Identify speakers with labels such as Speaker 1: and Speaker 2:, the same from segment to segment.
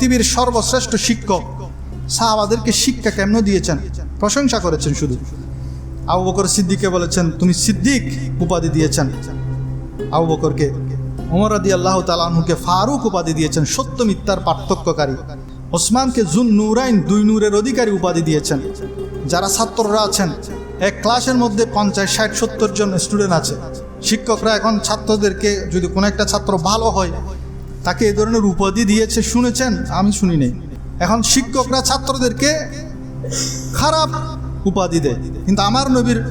Speaker 1: পৃথিবীর সর্বশ্রেষ্ঠ শিক্ষক। সাহাবাদেরকে শিক্ষা কেমন দিয়েছেন? প্রশংসা করেছেন শুধু। আবু বকর সিদ্দিককে বলেছেন, তুমি সিদ্দিক উপাধি দিয়েছেন। আবু বকরকে ওমর আদি আল্লাহ তালাহুকে ফারুক উপাধি দিয়েছেন, সত্য মিথ্যার পার্থক্যকারী। ওসমানকে জুন নুরাইন দুই নূরের অধিকারী উপাধি দিয়েছেন। যারা ছাত্ররা আছেন, এক ক্লাসের মধ্যে পঞ্চাশ, ষাট, সত্তর জন স্টুডেন্ট আছে। শিক্ষকরা এখন ছাত্রদেরকে যদি কোনো একটা ছাত্র ভালো হয় তাকে এ ধরনের উপাধি দিয়েছে, শুনেছেন? আমি শুনি নেই এখন শিক্ষকরা ছাত্রদেরকে খারাপ উপাধি দেয়। কিন্তু আমার নবীর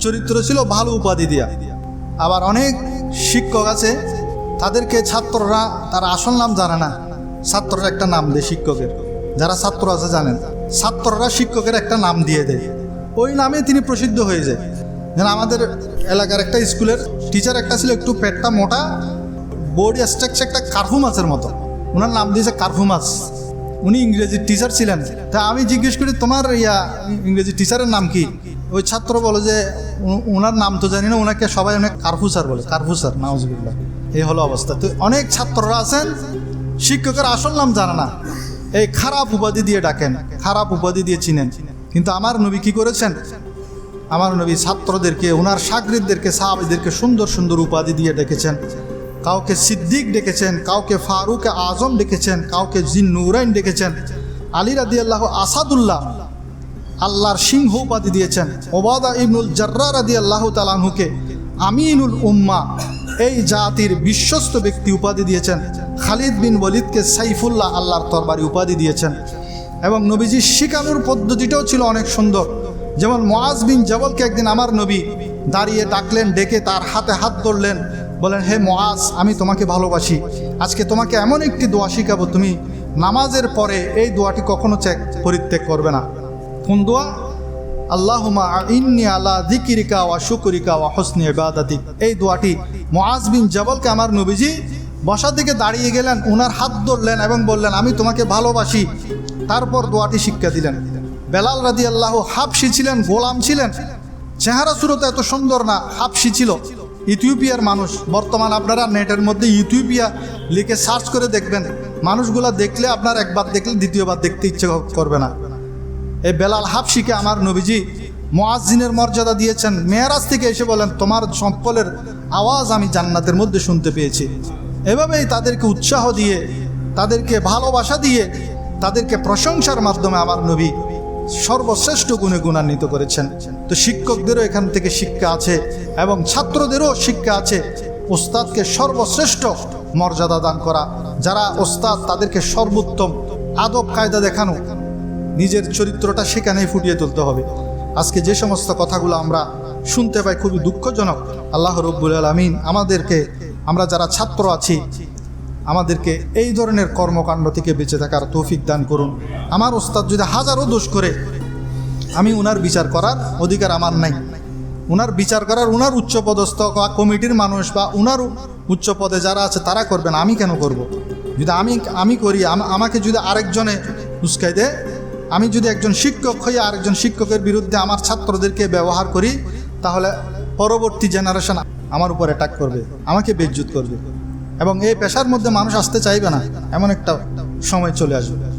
Speaker 1: চরিত্র ছিল ভালো উপাধি দেয়া। আবার অনেক শিক্ষক আছে, তাদেরকে ছাত্ররা, তার আসল নাম জানে না। ছাত্ররা একটা নাম দেয় শিক্ষকের। যারা ছাত্র আছে জানেন, ছাত্ররা শিক্ষকের একটা নাম দিয়ে দেয়। ওই নামে তিনি প্রসিদ্ধ হয়ে যায়। যেন আমাদের এলাকার একটা স্কুলের টিচার একটা ছিল, একটু পেটটা মোটা বডি স্ট্রাকচার একটা কার্ফু মাছের মতো। ওনার নাম দিয়েছে কার্ফু মাছ। উনি ইংরেজির টিচার ছিলেন। তা আমি জিজ্ঞেস করি, তোমার ইয়া ইংরেজি টিচারের নাম কি? ওই ছাত্র বলে যে ওনার নাম তো জানি না ওনাকে সবাই অনেক কার্ফু স্যার বলে। কার্ফু স্যার নাউজুবিল্লাহ এই হলো অবস্থা। তো অনেক ছাত্ররা আছেন, শিক্ষকের আসল নাম জানে না। এই খারাপ উপাধি দিয়ে ডাকেন, খারাপ উপাধি দিয়ে চিনেন। কিন্তু আমার নবী কি করেছেন? আমার নবী ছাত্রদেরকে ওনার সাগরিদদেরকে, সাহাবিদেরকে সুন্দর সুন্দর উপাধি দিয়ে ডেকেছেন। কাউকে সিদ্দিক ডেকেছেন, কাউকে ফারুক আজম ডেকেছেন, কাউকে জিন নুরাইন ডেকেছেন। আলী রাদি আল্লাহ আসাদুল্লাহ আল্লাহর সিংহ উপাধি দিয়েছেন। ওবাদা ইবনুল জার্রা রাদি আল্লাহ আমিনুল উম্মা, এই জাতির বিশ্বস্ত ব্যক্তি উপাধি দিয়েছেন। খালিদ বিন ওয়ালিদকে সাইফুল্লাহ আল্লাহর তরবারি উপাধি দিয়েছেন। এবং নবীজির শিখানোর পদ্ধতিটাও ছিল অনেক সুন্দর। যেমন মোয়াজ বিন জবলকে একদিন আমার নবী দাঁড়িয়ে ডাকলেন, ডেকে তার হাতে হাত ধরলেন। বলেন, হে মোয়াজ, আমি তোমাকে ভালোবাসি। আজকে তোমাকে এমন একটি দোয়া শিখাবো, তুমি নামাজের পরে এই দোয়াটি কখনো চেক পরিত্যাগ করবে না। কোন দোয়া? আল্লাহুমা ইন্নি আলা দিকিরিকা ওয়া শুকুরিকা ওয়া হসনি ইবাদাতিক। এই দোয়াটি মুআজ বিন জবলকে আমার নবীজি বসার দিকে দাঁড়িয়ে গেলেন ওনার হাত ধরলেন এবং বললেন, আমি তোমাকে ভালোবাসি। তারপর দোয়াটি শিক্ষা দিলেন। বেলাল রাদি আল্লাহ হাফসি ছিলেন, গোলাম ছিলেন। চেহারা সুরত এত সুন্দর না, হাফসি ছিল। ইথিওপিয়ার মানুষ। বর্তমান আপনারা নেটের মধ্যে ইথিওপিয়া লিখে সার্চ করে দেখবেন। মানুষগুলা দেখলে আপনার একবার দেখলে দ্বিতীয়বার দেখতে ইচ্ছে করবে না। এই বেলাল হাফসিকে আমার নবীজি মোয়াজিনের মর্যাদা দিয়েছেন। মেয়ারাজ থেকে এসে বলেন, তোমার সম্পলের আওয়াজ আমি জান্নাতের মধ্যে শুনতে পেয়েছি। এভাবেই তাদেরকে উৎসাহ দিয়ে, তাদেরকে ভালোবাসা দিয়ে, তাদেরকে প্রশংসার মাধ্যমে আমার নবী সর্বশ্রেষ্ঠ গুণে গুণান্বিত করেছেন। তো শিক্ষকদেরও এখান থেকে শিক্ষা আছে এবং ছাত্রদেরও শিক্ষা আছে। ওস্তাদকে সর্বশ্রেষ্ঠ মর্যাদা দান করা। যারা ওস্তাদ, তাদেরকে সর্বোত্তম আদব কায়দা দেখানো। নিজের চরিত্রটা সেখানেই ফুটিয়ে তুলতে হবে। আজকে যে সমস্ত কথাগুলো আমরা শুনতে পাই খুবই দুঃখজনক। আল্লাহ রব্বুল আলমিন আমাদেরকে, আমরা যারা ছাত্র আছি আমাদেরকে এই ধরনের কর্মকাণ্ড থেকে বেঁচে থাকার তৌফিক দান করুন। আমার ওস্তাদ যদি হাজারো দোষ করে, আমি উনার বিচার করার অধিকার আমার নাই। উনার বিচার করার উনার উচ্চপদস্থ বা কমিটির মানুষ বা উনার উচ্চ পদে যারা আছে, তারা করবেন আমি কেন করব। যদি আমি আমি করি আমাকে যদি আরেকজনে উস্কাই দেয়, আমি যদি একজন শিক্ষক হয়ে আরেকজন শিক্ষকের বিরুদ্ধে আমার ছাত্রদেরকে ব্যবহার করি, তাহলে পরবর্তী জেনারেশন আমার উপর অ্যাটাক করবে, আমাকে বেজ্জুত করবে। এবং এই পেশার মধ্যে মানুষ আসতে চাইবে না এমন একটা সময় চলে আসবে।